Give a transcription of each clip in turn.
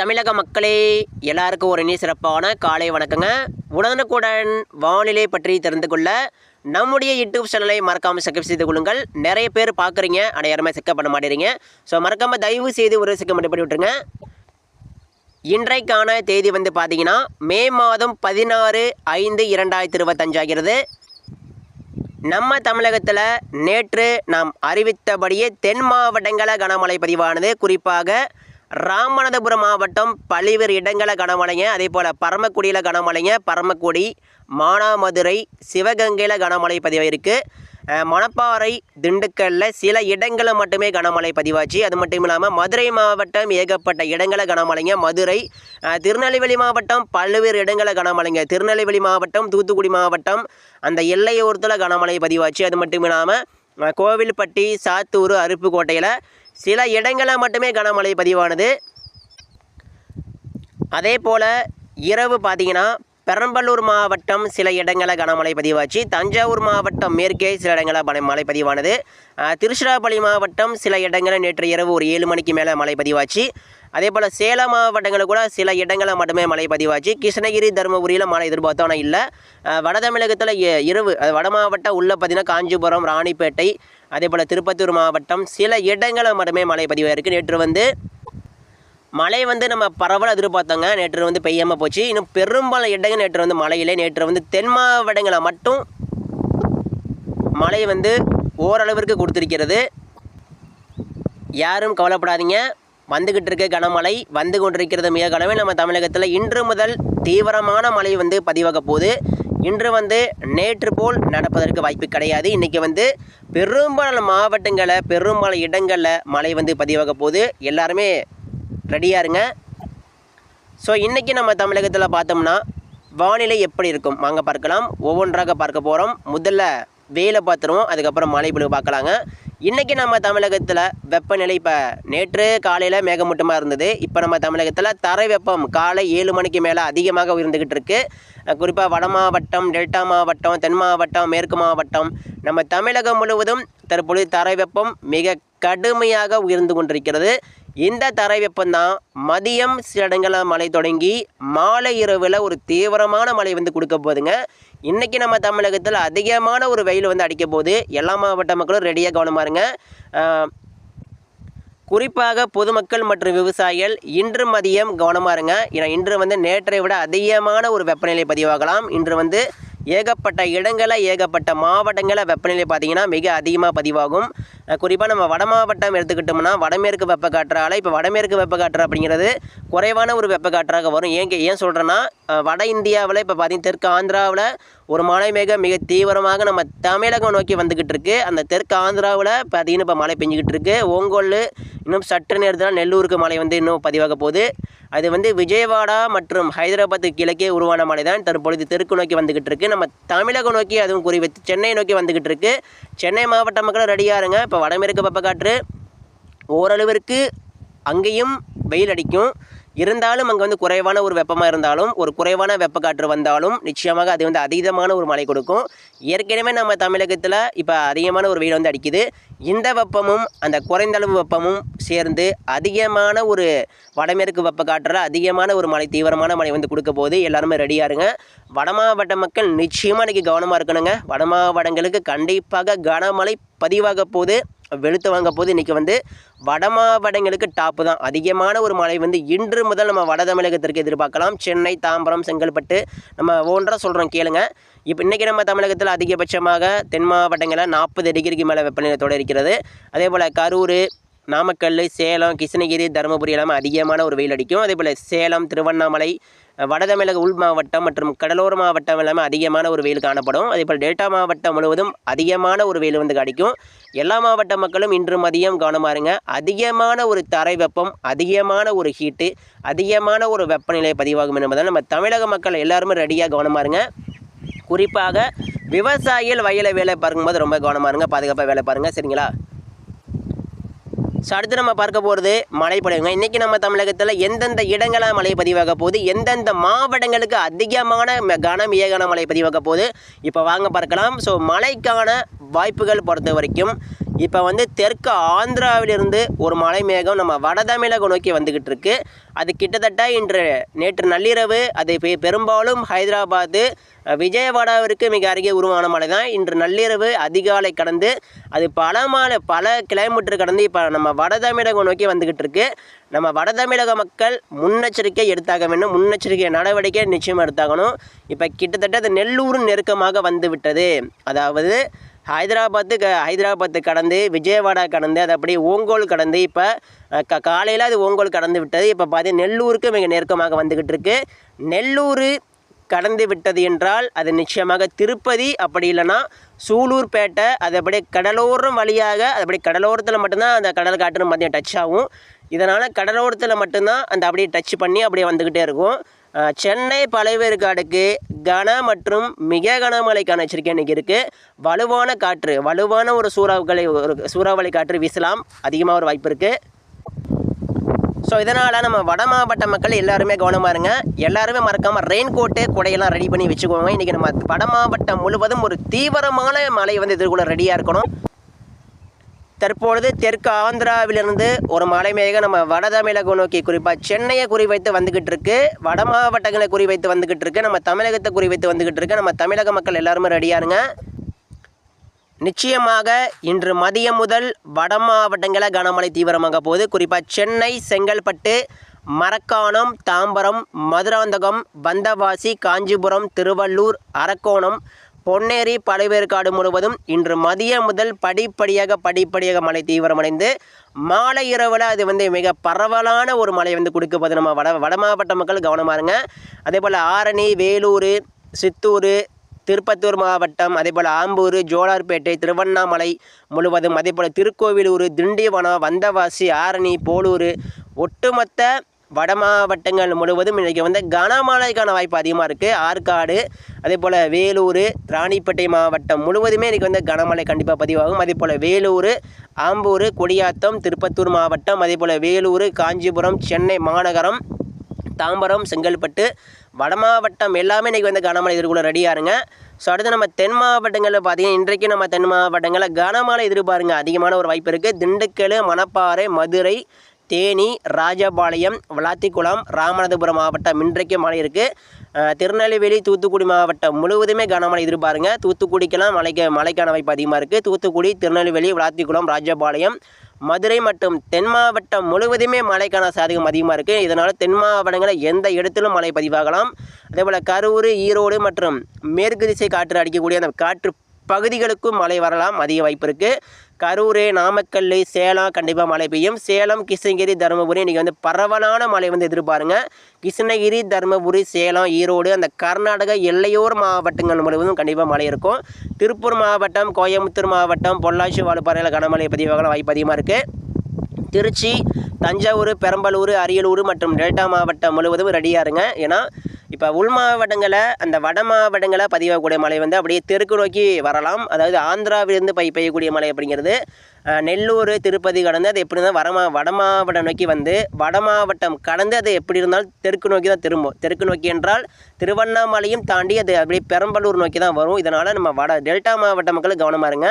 தமிழக மக்களே எல்லாருக்கும் ஒரு இனி சிறப்பான காலை வணக்கங்க. உடனுக்குடன் வானிலை பற்றி தெரிந்து கொள்ள நம்முடைய யூடியூப் சேனலை மறக்காமல் சப்ஸ்கிரைப் செய்து கொள்ளுங்கள். நிறைய பேர் பார்க்குறீங்க ஆனால் யாருமே செக்கப் பண்ண மாட்டேறீங்க ஸோ மறக்காமல் தயவு செய்து ஒரு செக்கப் மட்டும் பண்ணி விட்டுருங்க. இன்றைக்கான தேதி வந்து பார்த்தீங்கன்னா மே மாதம் பதினாறு ஐந்து இரண்டாயிரத்தி இருபத்தஞ்சாகிறது நம்ம தமிழகத்தில் நேற்று நாம் அறிவித்தபடியே தென் மாவட்டங்களில் கனமழை பதிவானது. குறிப்பாக ராமநாதபுரம் மாவட்டம் பல்வேறு இடங்கள கனமழைங்க அதே போல் பரமக்குடியில் கனமழைங்க பரமக்குடி மானாமதுரை சிவகங்கையில் கனமழை பதிவாயிருக்கு. மணப்பாறை திண்டுக்கல்லில் சில இடங்களில் மட்டுமே கனமழை பதிவாச்சு. அது மட்டும் இல்லாமல் மதுரை மாவட்டம் ஏகப்பட்ட இடங்களில் கனமழைங்க. மதுரை திருநெல்வேலி மாவட்டம் பல்வேறு இடங்களில் கனமழைங்க. திருநெல்வேலி மாவட்டம் தூத்துக்குடி மாவட்டம் அந்த எல்லையோரத்தில் கனமழை பதிவாச்சு. அது மட்டும் இல்லாமல் கோவில்பட்டி சாத்தூர் அருப்புக்கோட்டையில் சில இடங்களில் மட்டுமே கனமழை பதிவானது. அதே போல் இரவு பார்த்தீங்கன்னா பெரம்பலூர் மாவட்டம் சில இடங்களில் கனமழை பதிவாச்சு. தஞ்சாவூர் மாவட்டம் மேற்கே சில இடங்களில் பன- மழை பதிவானது. திருச்சிராப்பள்ளி மாவட்டம் சில இடங்களில் நேற்று இரவு ஒரு ஏழு மணிக்கு மேலே மழை பதிவாச்சு. அதே போல் சேலம் மாவட்டங்களில் கூட சில இடங்களில் மட்டுமே மழை பதிவாச்சு. கிருஷ்ணகிரி தருமபுரியில் மழை எதிர்பார்த்தோன்னா இல்லை. வட தமிழகத்தில் இரவு அது வட மாவட்டம் உள்ள பார்த்தீங்கன்னா காஞ்சிபுரம் ராணிப்பேட்டை அதே போல் திருப்பத்தூர் மாவட்டம் சில இடங்களில் மட்டுமே மழை பதிவாயிருக்கு. நேற்று வந்து மழை வந்து நம்ம பரவலாக எதிர்பார்த்தோங்க. நேற்று வந்து பெய்யாமல் போச்சு. இன்னும் பெரும்பாலும் இடங்கள் நேற்று வந்து மழையிலே நேற்று வந்து தென் மாவட்டங்களில் மட்டும் மழை வந்து ஓரளவிற்கு கொடுத்துருக்கிறது. யாரும் கவலைப்படாதீங்க. வந்துக்கிட்டு இருக்க கனமழை வந்து கொண்டிருக்கிறது மிக கனவே நம்ம தமிழகத்தில் இன்று முதல் தீவிரமான மழை வந்து பதிவாக போகுது. இன்று வந்து நேற்று போல் நடப்பதற்கு வாய்ப்பு கிடையாது. இன்றைக்கி வந்து பெரும்பாலான மாவட்டங்களில் பெரும்பாலான இடங்களில் மழை வந்து பதிவாக போகுது. எல்லாருமே ரெடியாக இருங்க. ஸோ இன்றைக்கி நம்ம தமிழகத்தில் பார்த்தோம்னா வானிலை எப்படி இருக்கும்? வாங்க பார்க்கலாம். ஒவ்வொன்றாக பார்க்க போகிறோம் முதல்ல வெயிலை பார்த்துருவோம். அதுக்கப்புறம் மழை பொழுது பார்க்கலாங்க. இன்றைக்கி நம்ம தமிழகத்தில் வெப்பநிலை இப்போ நேற்று காலையில் மேகமூட்டமாக இருந்தது. இப்போ நம்ம தமிழகத்தில் தரை வெப்பம் காலை ஏழு மணிக்கு மேலே அதிகமாக உயர்ந்துக்கிட்டு இருக்குது குறிப்பாக வட மாவட்டம் டெல்டா மாவட்டம் தென் மாவட்டம் மேற்கு மாவட்டம் நம்ம தமிழகம் முழுவதும் தற்பொழுது தரை வெப்பம் மிக கடுமையாக உயர்ந்து கொண்டிருக்கிறது. இந்த தரை வெப்பந்தான் மதியம் சில இடங்களில் மழை தொடங்கி மாலை இரவில் ஒரு தீவிரமான மழை வந்து கொடுக்க போகுதுங்க. இன்றைக்கி நம்ம தமிழகத்தில் அதிகமான ஒரு வெயில் வந்து அடிக்க போகுது. எல்லா மாவட்ட மக்களும் ரெடியாக கவனமாக இருங்க. குறிப்பாக பொதுமக்கள் மற்றும் விவசாயிகள் இன்று மதியம் கவனமாக இருங்க. ஏன்னா இன்று வந்து நேற்றை விட அதிகமான ஒரு வெப்பநிலை பதிவாகலாம். இன்று வந்து ஏகப்பட்ட இடங்களில் ஏகப்பட்ட மாவட்டங்களில் வெப்பநிலை பார்த்தீங்கன்னா மிக அதிகமாக பதிவாகும். குறிப்பாக நம்ம வட மாவட்டம் எடுத்துக்கிட்டோம்னா வடமேற்கு வெப்பக்காற்றால இப்போ வடமேற்கு வெப்பக்காற்று அப்படிங்கிறது குறைவான ஒரு வெப்பக்காற்றாக வரும். ஏங்க ஏன் சொல்கிறேன்னா வட இந்தியாவில் இப்போ பார்த்தீங்கன்னா தெற்கு ஆந்திராவில் ஒரு மழை மேகம் மிக தீவிரமாக நம்ம தமிழகம் நோக்கி வந்துக்கிட்டு இருக்கு. அந்த தெற்கு ஆந்திராவில் பார்த்தீங்கன்னா இப்போ மழை பெஞ்சிக்கிட்டு இருக்கு. ஓங்கோல் இன்னும் சற்று நேரத்தில் நெல்லூருக்கு மழை வந்து இன்னும் பதிவாக போகுது. அது வந்து விஜயவாடா மற்றும் ஹைதராபாத்து கிழக்கே உருவான மழை தான். தற்பொழுது தெற்கு நோக்கி வந்துக்கிட்டு இருக்கு. நம்ம தமிழகம் நோக்கி அதுவும் குறி வைத்து சென்னை நோக்கி வந்துக்கிட்டு இருக்கு. சென்னை மாவட்ட மக்களும் ரெடியாக இருங்க. இப்போ வடமேற்கு பப்பக்காற்று ஓரளவிற்கு அங்கேயும் வெயில் அடிக்கும். இருந்தாலும் அங்கே வந்து குறைவான ஒரு வெப்பமாக இருந்தாலும் ஒரு குறைவான வெப்பக்காற்று வந்தாலும் நிச்சயமாக அது வந்து அதீதமான ஒரு மழை கொடுக்கும். ஏற்கனவே நம்ம தமிழகத்தில் இப்போ அதிகமான ஒரு வெயில் வந்து அடிக்குது. இந்த வெப்பமும் அந்த குறைந்த அளவு வெப்பமும் சேர்ந்து அதிகமான ஒரு வடமேற்கு வெப்பக்காற்றில் அதிகமான ஒரு மழை தீவிரமான மழை வந்து கொடுக்க போகுது. எல்லாருமே ரெடியாக இருங்க. வட மாவட்ட மக்கள் நிச்சயமாக இன்றைக்கி கவனமாக இருக்கணுங்க. வட மாவட்டங்களுக்கு கண்டிப்பாக கனமழை பதிவாக போகுது. வெளுத்து வாங்க போது இன்றைக்கி வந்து வட மாவட்டங்களுக்கு டாப்பு தான். அதிகமான ஒரு மழை வந்து இன்று முதல் நம்ம வட தமிழகத்திற்கு எதிர்பார்க்கலாம். சென்னை தாம்பரம் செங்கல்பட்டு நம்ம ஒன்றாக சொல்கிறோம் கேளுங்க. இப்போ இன்றைக்கி நம்ம தமிழகத்தில் அதிகபட்சமாக தென் மாவட்டங்களில் நாற்பது டிகிரிக்கு மேலே வெப்பநிலை தொடர்கிறது இருக்கிறது. அதே போல் கரூர் நாமக்கல் சேலம் கிருஷ்ணகிரி தருமபுரி எல்லாமே அதிகமான ஒரு வெயில் அடிக்கும். அதே போல் சேலம் திருவண்ணாமலை வடதமிழக உள் மாவட்டம் மற்றும் கடலோர மாவட்டம் எல்லாமே அதிகமான ஒரு வெயில் காணப்படும். அதே போல் டெல்டா மாவட்டம் முழுவதும் அதிகமான ஒரு வெயில் வந்து கிடைக்கும். எல்லா மாவட்ட மக்களும் இன்று மதியம் கவனமாக அதிகமான ஒரு தரை வெப்பம் அதிகமான ஒரு ஹீட்டு அதிகமான ஒரு வெப்பநிலை பதிவாகும் என்பதால் நம்ம தமிழக மக்கள் எல்லாருமே ரெடியாக கவனமாருங்க. குறிப்பாக விவசாயிகள் வயலை வேலை பார்க்கும்போது ரொம்ப கவனமாக இருங்க பாதுகாப்பாக வேலை பாருங்கள் சரிங்களா? ஸோ அடுத்து நம்ம பார்க்க போகிறது மழை பதிவுங்க இன்றைக்கி நம்ம தமிழகத்தில் எந்தெந்த இடங்களாக மழை பதிவாக போகுது? எந்தெந்த மாவட்டங்களுக்கு அதிகமான ம- கன மிக மழை பதிவாக போகுது? இப்போ வாங்க பார்க்கலாம். ஸோ மழைக்கான வாய்ப்புகள் பொறுத்த வரைக்கும் இப்போ வந்து தெற்கு ஆந்திராவிலிருந்து ஒரு மலை மேகம் நம்ம வட தமிழகம் நோக்கி வந்துக்கிட்டு இருக்கு அது கிட்டத்தட்ட இன்று நேற்று நள்ளிரவு அது பெ- பெரும்பாலும் ஹைதராபாத்து விஜயவாடாவிற்கு மிக அருகே உருவான மலை தான் இன்று நள்ளிரவு அதிகாலை கடந்து அது பல மாலை பல கிலோமீட்டர் கடந்து இப்போ நம்ம வட தமிழகம் நோக்கி வந்துக்கிட்டு இருக்கு நம்ம வட தமிழக மக்கள் முன்னெச்சரிக்கை எடுத்தாக வேண்டும். முன்னெச்சரிக்கை நடவடிக்கை நிச்சயமாக எடுத்தாகணும். இப்போ கிட்டத்தட்ட அது நெல்லூர் நெருக்கமாக வந்து விட்டது அதாவது ஹைதராபாத்து க ஹைதராபாத்து கடந்து விஜயவாடா கடந்து அது அப்படியே ஓங்கோல் கடந்து இப்போ க காலையில் அது ஓங்கோல் கடந்து விட்டது. இப்போ பார்த்தீங்கன்னா நெல்லூருக்கு மிக நெருக்கமாக வந்துக்கிட்டு இருக்கு. நெல்லூர் கடந்து விட்டது என்றால் அது நிச்சயமாக திருப்பதி அப்படி இல்லைன்னா சூலூர்பேட்டை அது அப்படியே கடலோரம் வழியாக அது அப்படியே கடலோரத்தில் மட்டும்தான் அந்த கடல் காட்டுன்னு பார்த்தீங்கன்னா டச் ஆகும். இதனால் கடலோரத்தில் மட்டும்தான் அந்த அப்படியே டச் பண்ணி அப்படியே வந்துக்கிட்டே இருக்கும். சென்னை பழைவேற்காடுக்கு கன மற்றும் மிக கனமழைக்கான எச்சரிக்கை இன்றைக்கி இருக்குது வலுவான காற்று வலுவான ஒரு சூறாவளி ஒரு சூறாவளி காற்று வீசலாம். அதிகமாக ஒரு வாய்ப்பு இருக்குது ஸோ இதனால் நம்ம வட மாவட்ட மக்கள் எல்லாருமே கவனமாக இருங்க. எல்லாருமே மறக்காமல் ரெயின் கோட்டு குடையெல்லாம் ரெடி பண்ணி வச்சுக்கோங்க. இன்றைக்கி நம்ம வட மாவட்டம் முழுவதும் ஒரு தீவிரமான மழை வந்து இதற்குள்ளே ரெடியாக இருக்கணும். தற்பொழுது தெற்கு ஆந்திராவிலிருந்து ஒரு மலைமேக நம்ம வட தமிழகம் நோக்கி குறிப்பாக சென்னையை குறிவைத்து வந்துக்கிட்டு இருக்கு. வட மாவட்டங்களை குறிவைத்து வந்துக்கிட்டு இருக்கு. நம்ம தமிழகத்தை குறிவைத்து வந்துக்கிட்டு இருக்கு. நம்ம தமிழக மக்கள் எல்லாருமே ரெடியாருங்க நிச்சயமாக இன்று மதியம் முதல் வட மாவட்டங்களில் கனமழை தீவிரமாக போகுது. குறிப்பாக சென்னை செங்கல்பட்டு மரக்காணம் தாம்பரம் மதுராந்தகம் வந்தவாசி காஞ்சிபுரம் திருவள்ளூர் அரக்கோணம் பொன்னேரி பழைவேற்காடு முழுவதும் இன்று மதியம் முதல் படிப்படியாக படிப்படியாக மழை தீவிரமடைந்து மாலை இரவில் அது வந்து மிக பரவலான ஒரு மழை வந்து கொடுக்கப்போது நம்ம வட வட மாவட்ட மக்கள் கவனமாக இருங்க. அதே போல் ஆரணி வேலூர் சித்தூர் திருப்பத்தூர் மாவட்டம் அதேபோல் ஆம்பூர் ஜோலார்பேட்டை திருவண்ணாமலை முழுவதும் அதேபோல் திருக்கோவிலூர் திண்டிவனம் வந்தவாசி ஆரணி போலூர் ஒட்டுமொத்த வட மாவட்டங்கள் முழுவதும் இன்றைக்கி வந்து கனமழைக்கான வாய்ப்பு அதிகமாக இருக்குது ஆற்காடு அதே போல் வேலூர் ராணிப்பேட்டை மாவட்டம் முழுவதுமே இன்றைக்கி வந்து கனமழை கண்டிப்பாக பதிவாகும். அதே போல் வேலூர் ஆம்பூர் கொடியாத்தம் திருப்பத்தூர் மாவட்டம் அதே போல் வேலூர் காஞ்சிபுரம் சென்னை மாநகரம் தாம்பரம் செங்கல்பட்டு வட மாவட்டம் எல்லாமே இன்றைக்கி வந்து கனமழை எதிர்கொள்ள ரெடியாக இருங்க. ஸோ அடுத்து நம்ம தென் மாவட்டங்களில் பார்த்தீங்கன்னா இன்றைக்கு நம்ம தென் மாவட்டங்களில் கனமழை எதிர்பாருங்க அதிகமான ஒரு வாய்ப்பு இருக்குது திண்டுக்கல் மணப்பாறை மதுரை தேனி ராஜபாளையம் விளாத்திக்குளம் ராமநாதபுரம் மாவட்டம் இன்றைக்கு மழை இருக்குது திருநெல்வேலி தூத்துக்குடி மாவட்டம் முழுவதுமே கனமழை எதிர்பாருங்க. தூத்துக்குடிக்கெல்லாம் மழைக்கு மழைக்கான வாய்ப்பு அதிகமாக இருக்குது தூத்துக்குடி திருநெல்வேலி விளாத்திக்குளம் ராஜபாளையம் மதுரை மற்றும் தென் மாவட்டம் முழுவதுமே மழைக்கான சாதகம் அதிகமாக இருக்குது இதனால் தென் மாவட்டங்களில் எந்த இடத்திலும் மழை பதிவாகலாம். அதேபோல் கரூர் ஈரோடு மற்றும் மேற்கு திசை காற்று அடிக்கக்கூடிய அந்த காற்று பகுதிகளுக்கும் மழை வரலாம். அதிக வாய்ப்பு இருக்குது கரூர் நாமக்கல் சேலம் கண்டிப்பாக மழை பெய்யும். சேலம் கிருஷ்ணகிரி தருமபுரி இன்றைக்கி வந்து பரவலான மழை வந்து எதிர்பாருங்க. கிருஷ்ணகிரி தருமபுரி சேலம் ஈரோடு அந்த கர்நாடக எல்லையோர மாவட்டங்கள் முழுவதும் கண்டிப்பாக மழை இருக்கும். திருப்பூர் மாவட்டம் கோயம்புத்தூர் மாவட்டம் பொள்ளாச்சி வாழுப்பாறையில் கனமழை பதிவாகலாம். வாய்ப்பு அதிகமாக இருக்குது திருச்சி தஞ்சாவூர் பெரம்பலூர் அரியலூர் மற்றும் டெல்டா மாவட்டம் முழுவதும் ரெடியாக இருங்க. ஏன்னா இப்போ உள் மாவட்டங்களை அந்த வட மாவட்டங்களை பதிவாகக்கூடிய மழை வந்து அப்படியே தெற்கு நோக்கி வரலாம். அதாவது ஆந்திராவிலிருந்து பை பெய்யக்கூடிய மழை அப்படிங்கிறது நெல்லூர் திருப்பதி கடந்து அது எப்படி இருந்தால் வரமா வட மாவட்டம் நோக்கி வந்து வட மாவட்டம் கடந்து அது எப்படி இருந்தாலும் தெற்கு நோக்கி தான் திரும்பும் தெற்கு நோக்கி என்றால் திருவண்ணாமலையும் தாண்டி அது அப்படியே பெரம்பலூர் நோக்கி தான் வரும். இதனால் நம்ம வட டெல்டா மாவட்ட மக்கள் கவனமாக இருங்க.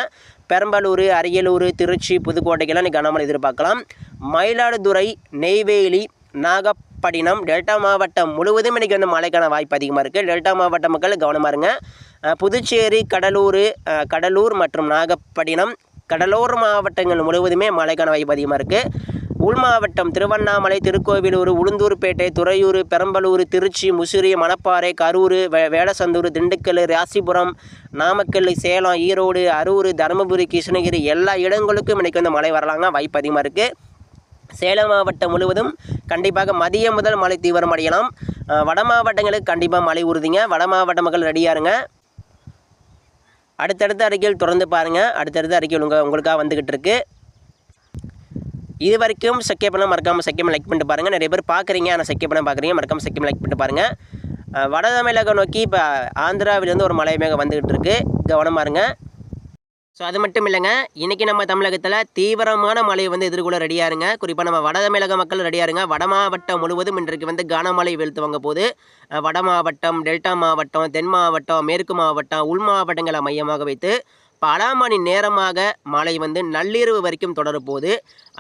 பெரம்பலூர் அரியலூர் திருச்சி புதுக்கோட்டைக்கெல்லாம் நீ கனமழை எதிர்பார்க்கலாம். மயிலாடுதுறை நெய்வேலி படினம் டெல்டா மாவட்டம் முழுவதும் இன்றைக்கி வந்து மழைக்கான வாய்ப்பு அதிகமாக இருக்குது டெல்டா மாவட்ட மக்கள் கவனமாக இருங்க. புதுச்சேரி கடலூர் கடலூர் மற்றும் நாகப்பட்டினம் கடலோர மாவட்டங்கள் முழுவதுமே மழைக்கான வாய்ப்பு அதிகமாக இருக்குது உள் மாவட்டம் திருவண்ணாமலை திருக்கோவிலூர் உளுந்தூர்பேட்டை துறையூர் பெரம்பலூர் திருச்சி முசிறி மணப்பாறை கரூர் வே வேடசந்தூர் திண்டுக்கல் ராசிபுரம் நாமக்கல் சேலம் ஈரோடு அரூர் தருமபுரி கிருஷ்ணகிரி எல்லா இடங்களுக்கும் இன்றைக்கி வந்து மழை வரலாங்க வாய்ப்பு அதிகமாக இருக்குது சேலம் மாவட்டம் முழுவதும் கண்டிப்பாக மதியம் முதல் மழை தீவிரம் அடையலாம். வட மாவட்டங்களுக்கு கண்டிப்பாக மழை உறுதிங்க. வட மாவட்ட மக்கள் ரெடியாக இருங்க. அடுத்தடுத்த அறிக்கையில் தொடர்ந்து பாருங்கள் அடுத்தடுத்த அறிக்கையில் உங்கள் உங்களுக்காக வந்துக்கிட்டு இருக்கு. இது வரைக்கும் செக்கே பண்ண மறக்காமல் செக்கேம் லைக் பண்ணிட்டு பாருங்கள் நிறைய பேர் பார்க்குறீங்க ஆனால் செக்கே பண்ண பார்க்குறீங்க மறக்காமல் செக்கேம் லைக் பண்ணிட்டு பாருங்கள் வட தமிழகம் நோக்கி இப்போ ஆந்திராவிலேருந்து ஒரு மலை மேகம் வந்துக்கிட்டு இருக்குது கவனமாக இருங்க. ஸோ அது மட்டும் இல்லைங்க. இன்றைக்கி நம்ம தமிழகத்தில் தீவிரமான மழை வந்து எதிர்கொள்ள ரெடியாக இருங்க குறிப்பாக நம்ம வட தமிழக மக்கள் ரெடியாக இருங்க வட மாவட்டம் முழுவதும் இன்றைக்கு வந்து கனமழை வீழ்த்துவாங்க போது வட மாவட்டம் டெல்டா மாவட்டம் தென் மாவட்டம் மேற்கு மாவட்டம் உள் மாவட்டங்களை மையமாக வைத்து பல மணி நேரமாக மழை வந்து நள்ளிரவு வரைக்கும் தொடரப்போகுது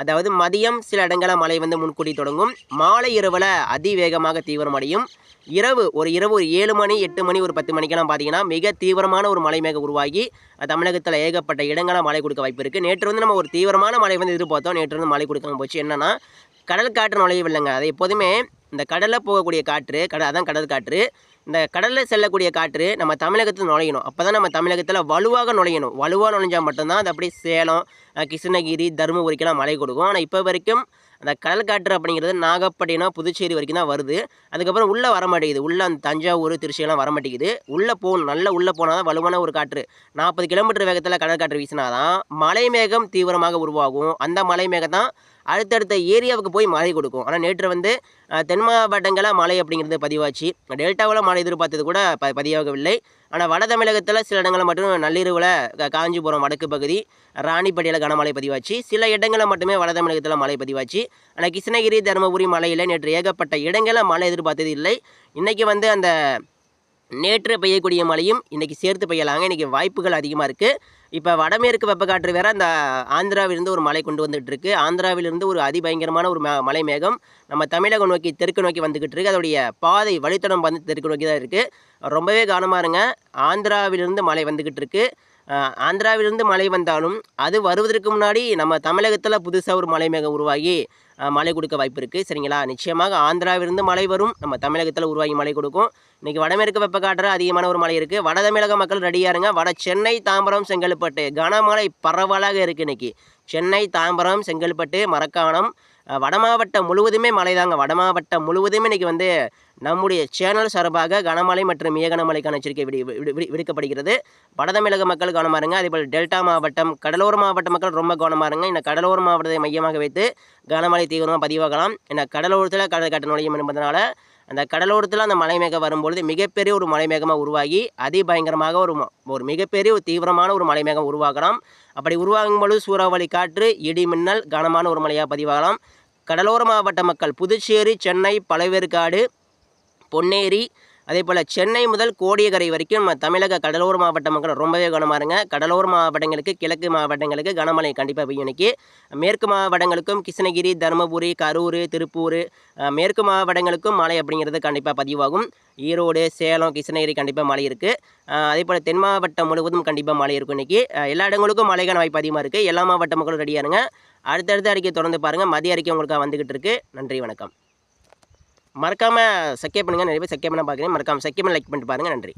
அதாவது மதியம் சில இடங்களில் மழை வந்து முன்கூட்டி தொடங்கும். மாலை இரவில் அதிவேகமாக தீவிரமடையும். இரவு ஒரு இரவு ஒரு ஏழு மணி எட்டு மணி ஒரு பத்து மணிக்கெல்லாம் பார்த்தீங்கன்னா மிக தீவிரமான ஒரு மழை மேக உருவாகி தமிழகத்தில் ஏகப்பட்ட இடங்களாக மழை கொடுக்க வாய்ப்பு இருக்குது நேற்று வந்து நம்ம ஒரு தீவிரமான மழை வந்து எதிர்பார்த்தோம். நேற்று வந்து மழை கொடுக்காம போச்சு. என்னன்னா கடல் காற்று நுழையவில்லைங்க அது எப்போதுமே இந்த கடலில் போகக்கூடிய காற்று கடல் அதான் கடல் காற்று. இந்த கடலில் செல்லக்கூடிய காற்று நம்ம தமிழகத்தில் நுழையணும். அப்போ தான் நம்ம தமிழகத்தில் வலுவாக நுழையணும். வலுவாக நுழைஞ்சால் மட்டும்தான் அது அப்படியே சேலம் கிருஷ்ணகிரி தருமபுரிக்கெல்லாம் மழை கொடுக்கும். ஆனால் இப்போ வரைக்கும் அந்த கடல் காற்று அப்படிங்கிறது நாகப்பட்டினம் புதுச்சேரி வரைக்கும் தான் வருது. அதுக்கப்புறம் உள்ளே வர மாட்டேங்குது உள்ளே அந்த தஞ்சாவூர் திருச்சியெல்லாம் வர மாட்டேங்குது உள்ளே போகணும் நல்லா உள்ளே போனால் தான் வலுவான ஒரு காற்று. நாற்பது கிலோமீட்டர் வேகத்தில் கடல் காற்று வீசினாதான் மலை மேகம் தீவிரமாக உருவாகும். அந்த மலை மேகம் தான் அடுத்தடுத்த ஏரியாவுக்கு போய் மழை கொடுக்கும். ஆனால் நேற்று வந்து தென் மாவட்டங்களில் மழை அப்படிங்கிறது பதிவாச்சு. டெல்டாவில் மழை எதிர்பார்த்தது கூட ப பதிவாகவில்லை. ஆனால் வட தமிழகத்தில் சில இடங்களில் மட்டும் நள்ளிரவில் காஞ்சிபுரம் வடக்கு பகுதி ராணிப்பட்டியில் கனமழை பதிவாச்சு. சில இடங்களில் மட்டுமே வட தமிழகத்தில் மழை பதிவாச்சு. ஆனால் கிருஷ்ணகிரி தருமபுரி மலையில் நேற்று ஏகப்பட்ட இடங்களில் மழை எதிர்பார்த்தது இல்லை. இன்றைக்கி வந்து அந்த நேற்று பெய்யக்கூடிய மழையும் இன்றைக்கி சேர்த்து பெய்யலாங்க. இன்றைக்கி வாய்ப்புகள் அதிகமாக இருக்குது இப்போ வடமேற்கு வெப்பக்காற்று வேற அந்த ஆந்திராவிலிருந்து ஒரு மழை கொண்டு வந்துட்டு இருக்குது ஆந்திராவிலிருந்து ஒரு அதிபயங்கரமான ஒரு மலை மேகம் நம்ம தமிழகம் நோக்கி தெற்கு நோக்கி வந்துக்கிட்டு இருக்குது அதோடைய பாதை வழித்தடம் வந்து தெற்கு நோக்கி தான் இருக்குது ரொம்பவே கவனமாக இருங்க. ஆந்திராவிலிருந்து மழை வந்துக்கிட்டு இருக்குது ஆந்திராவிலிருந்து மழை வந்தாலும் அது வருவதற்கு முன்னாடி நம்ம தமிழகத்தில் புதுசாக ஒரு மலை மேகம் உருவாகி மழை கொடுக்க வாய்ப்பு இருக்குது சரிங்களா? நிச்சயமாக ஆந்திராவிலிருந்து மழை வரும். நம்ம தமிழகத்தில் உருவாகி மழை கொடுக்கும். இன்றைக்கி வடமேற்கு வெப்பக்காற்று அதிகமான ஒரு மழை இருக்குது வட தமிழக மக்கள் ரெடியாக இருங்க. வட சென்னை தாம்பரம் செங்கல்பட்டு. கனமழை பரவலாக இருக்குது இன்றைக்கி சென்னை தாம்பரம் செங்கல்பட்டு மரக்காணம் வட மாவட்டம் முழுவதுமே மழை தாங்க வட மாவட்டம் முழுவதுமே இன்றைக்கி வந்து நம்முடைய சேனல் சார்பாக கனமழை மற்றும் மிக கனமழைக்கான எச்சரிக்கை விடு விடு- விடுக்கப்படுகிறது. வட தமிழக மக்கள் கவனமாக இருங்க அதேபோல் டெல்டா மாவட்டம் கடலோர மாவட்ட மக்கள் ரொம்ப கவனமாக இருங்க இந்த கடலோர மாவட்டத்தை மையமாக வைத்து கனமழை தீவிரமாக பதிவாகலாம். ஏன்னா கடலோரத்தில் கடல் காற்று நுழையும் என்பதனால் அந்த கடலோரத்தில் அந்த மலைமேகம் வரும்பொழுது மிகப்பெரிய ஒரு மலைமேகமாக உருவாகி அதிபயங்கரமாக ஒரு ஒரு மிகப்பெரிய ஒரு தீவிரமான ஒரு மலைமேகம் உருவாகலாம். அப்படி உருவாகும் பொழுது சூறாவளி காற்று இடி மின்னல் கனமான ஒரு மலையாக பதிவாகலாம். கடலோர மாவட்ட மக்கள் புதுச்சேரி சென்னை பழவேற்காடு பொன்னேரி அதே போல் சென்னை முதல் கோடியக்கரை வரைக்கும் நம்ம தமிழக கடலோர மாவட்ட மக்கள் ரொம்பவே கவனமாக இருங்க கடலோர மாவட்டங்களுக்கு கிழக்கு மாவட்டங்களுக்கு கனமழை கண்டிப்பாக பெய்யும் இன்னைக்கு. மேற்கு மாவட்டங்களுக்கும் கிருஷ்ணகிரி தருமபுரி கரூர் திருப்பூர் மேற்கு மாவட்டங்களுக்கும் மழை அப்படிங்கிறது கண்டிப்பாக பதிவாகும். ஈரோடு சேலம் கிருஷ்ணகிரி கண்டிப்பாக மழை இருக்குது அதே போல் தென் மாவட்டம் முழுவதும் கண்டிப்பாக மழை இருக்கும் இன்றைக்கி எல்லா இடங்களுக்கும் மழைக்கான வாய்ப்பு அதிகமாக இருக்குது எல்லா மாவட்ட மக்களும் ரெடியாக இருங்க. அடுத்தடுத்த அறிக்கை தொடர்ந்து பாருங்கள் மதிய அறிக்கை உங்களுக்கு வந்துக்கிட்டு இருக்கு. நன்றி வணக்கம். மறக்காமல் சக்கிய பண்ணுங்கள் நிறைய பேர் சக்கிய பண்ண பார்க்குறேன் மறக்காமல் சக்கிய பண்ண லைக் பண்ணிட்டு பாருங்கள் நன்றி.